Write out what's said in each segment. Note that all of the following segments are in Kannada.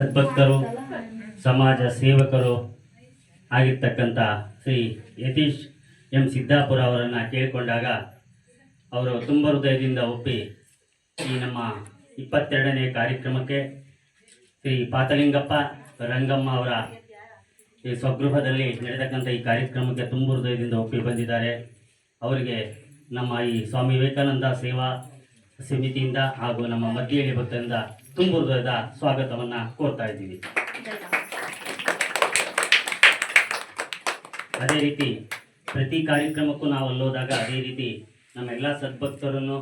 ಸದ್ಭಕ್ತರು, ಸಮಾಜ ಸೇವಕರು ಆಗಿರ್ತಕ್ಕಂಥ ಶ್ರೀ ಯತೀಶ್ ಎಂ ಸಿದ್ದಾಪುರ ಅವರನ್ನು ಕೇಳಿಕೊಂಡಾಗ ಅವರು ತುಂಬ ಹೃದಯದಿಂದ ಒಪ್ಪಿ ಈ ನಮ್ಮ ಇಪ್ಪತ್ತೆರಡನೇ ಕಾರ್ಯಕ್ರಮಕ್ಕೆ ಶ್ರೀ ಪಾತಲಿಂಗಪ್ಪ ರಂಗಮ್ಮ ಅವರ ಈ ಸ್ವಗೃಹದಲ್ಲಿ ನಡೆತಕ್ಕಂಥ ಈ ಕಾರ್ಯಕ್ರಮಕ್ಕೆ ತುಂಬ ಹೃದಯದಿಂದ ಒಪ್ಪಿ ಬಂದಿದ್ದಾರೆ. ಅವರಿಗೆ ನಮ್ಮ ಈ ಸ್ವಾಮಿ ವಿವೇಕಾನಂದ ಸೇವಾ ಸಮಿತಿಯಿಂದ ಹಾಗೂ ನಮ್ಮ ಮಧ್ಯಹಳ್ಳಿ ಭಕ್ತರಿಂದ ತುಂಬ ಹೃದಯದ ಸ್ವಾಗತವನ್ನು ಕೋರ್ತಾ ಇದ್ದೀವಿ. ಅದೇ ರೀತಿ ಪ್ರತಿ ಕಾರ್ಯಕ್ರಮಕ್ಕೂ ನಾವು ಅಲ್ಲೋದಾಗ ಅದೇ ರೀತಿ ನಮ್ಮ ಎಲ್ಲ ಸದ್ಭಕ್ತರನ್ನು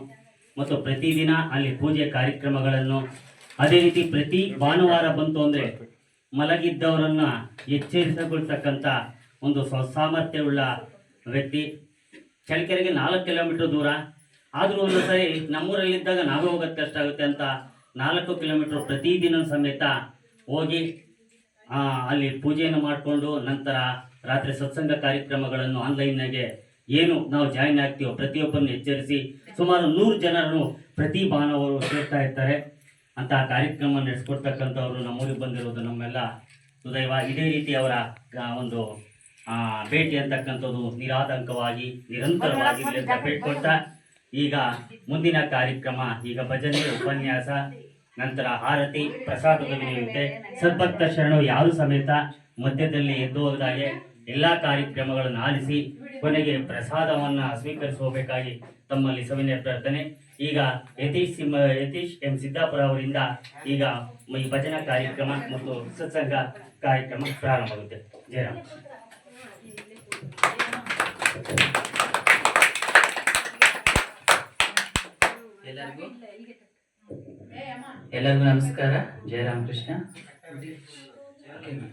ಮತ್ತು ಪ್ರತಿದಿನ ಅಲ್ಲಿ ಪೂಜೆ ಕಾರ್ಯಕ್ರಮಗಳನ್ನು ಅದೇ ರೀತಿ ಪ್ರತಿ ಭಾನುವಾರ ಬಂತು ಅಂದರೆ ಮಲಗಿದ್ದವರನ್ನ ಎಚ್ಚರಿಸಿಕೊಳ್ತಕ್ಕಂಥ ಒಂದು ಸ್ವಸಾಮರ್ಥ್ಯವುಳ್ಳ ವ್ಯಕ್ತಿ. ಚಳ್ಳಕೆರೆಗೆ ನಾಲ್ಕು ಕಿಲೋಮೀಟರ್ ದೂರ. ಆದರೂ ಒಂದು ಸರಿ ನಮ್ಮೂರಲ್ಲಿದ್ದಾಗ ನಾವೇ ಹೋಗೋದು ಕಷ್ಟ ಆಗುತ್ತೆ ಅಂತ ನಾಲ್ಕು ಕಿಲೋಮೀಟರ್ ಪ್ರತಿದಿನ ಸಮೇತ ಹೋಗಿ ಅಲ್ಲಿ ಪೂಜೆಯನ್ನು ಮಾಡಿಕೊಂಡು ನಂತರ ರಾತ್ರಿ ಸತ್ಸಂಗ ಕಾರ್ಯಕ್ರಮಗಳನ್ನು ಆನ್ಲೈನ್ನಾಗೆ ಏನು ನಾವು ಜಾಯಿನ್ ಆಗ್ತೀವೋ ಪ್ರತಿಯೊಬ್ಬರನ್ನು ಎಚ್ಚರಿಸಿ ಸುಮಾರು ನೂರು ಜನರನ್ನು ಪ್ರತಿ ಭಾನುವಾರ ಸೇರ್ತಾ ಇರ್ತಾರೆ. ಅಂತ ಕಾರ್ಯಕ್ರಮ ನಡೆಸ್ಕೊಡ್ತಕ್ಕಂಥವ್ರು ನಮ್ಮೂರಿಗೆ ಬಂದಿರೋದು ನಮ್ಮೆಲ್ಲ ಹೃದಯವ ಇದೇ ರೀತಿ ಅವರ ಒಂದು ಭೇಟಿ ಅಂತಕ್ಕಂಥದ್ದು ನಿರಾತಂಕವಾಗಿ ನಿರಂತರವಾಗಿ ಬೇಡ್ಕೊಳ್ತಾ ಈಗ ಮುಂದಿನ ಕಾರ್ಯಕ್ರಮ, ಈಗ ಭಜನೆ, ಉಪನ್ಯಾಸ, ನಂತರ ಆರತಿ, ಪ್ರಸಾದದ ವಿನಿಯುತ್ತೆ ಸದ್ಭಕ್ತ ಶರಣು ಯಾರು ಸಮೇತ ಮಧ್ಯದಲ್ಲಿ ಎದ್ದು ಹೋದಾಗೆ ಎಲ್ಲಾ ಕಾರ್ಯಕ್ರಮಗಳನ್ನು ಆಲಿಸಿ ಕೊನೆಗೆ ಪ್ರಸಾದವನ್ನ ಸ್ವೀಕರಿಸಬೇಕಾಗಿ ತಮ್ಮಲ್ಲಿ ಸವಿನಯ ಪ್ರಾರ್ಥನೆ. ಈಗ ಯತೀಶ್ ಸಿಂಹ, ಯತೀಶ್ ಎಂ ಸಿದ್ದಾಪುರ ಅವರಿಂದ ಈಗ ಈ ಭಜನಾ ಕಾರ್ಯಕ್ರಮ ಮತ್ತು ಸತ್ಸಂಗ ಕಾರ್ಯಕ್ರಮ ಪ್ರಾರಂಭವಾಗುತ್ತೆ. ಜಯರಾಮ್ ಎಲ್ಲರಿಗೂ? ಎಲ್ಲರಿಗೂ ನಮಸ್ಕಾರ. ಜಯರಾಮ್ ಕೃಷ್ಣ